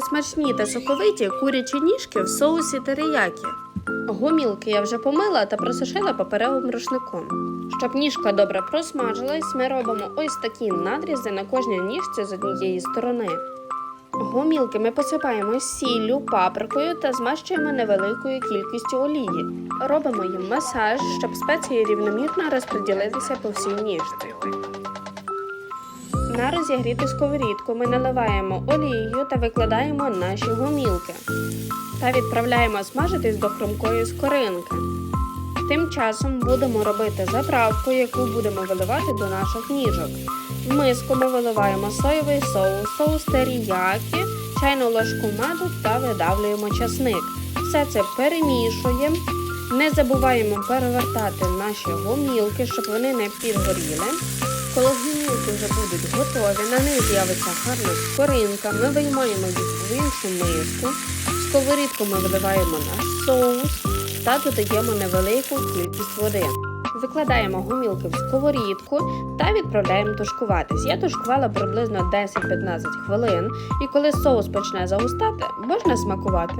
смачні та соковиті курячі ніжки в соусі териякі. Гомілки я вже помила та просушила паперовим рушником. Щоб ніжка добре просмажилась, ми робимо ось такі надрізи на кожній ніжці з однієї сторони. Гомілки ми посипаємо сіллю, паприкою та змащуємо невеликою кількістю олії. Робимо їм масаж, щоб спеції рівномірно розподілилися по всій ніжці. На розігріту сковорідку ми наливаємо олією та викладаємо наші гомілки та відправляємо смажитись до хрумкої скоринки. Тим часом будемо робити заправку, яку будемо виливати до наших ніжок. В миску ми виливаємо соєвий соус, соус теріякі, чайну ложку меду та видавлюємо часник. Все це перемішуємо. Не забуваємо перевертати наші гомілки, щоб вони не підгоріли. Коли гомілки вже будуть готові, на них з'явиться гарна скоринка, ми виймаємо їх в іншу миску. В сковорідку ми виливаємо наш соус та додаємо невелику кількість води. Викладаємо гумілки в сковорідку та відправляємо тушкуватись. Я тушкувала приблизно 10-15 хвилин, і коли соус почне загустати, можна смакувати.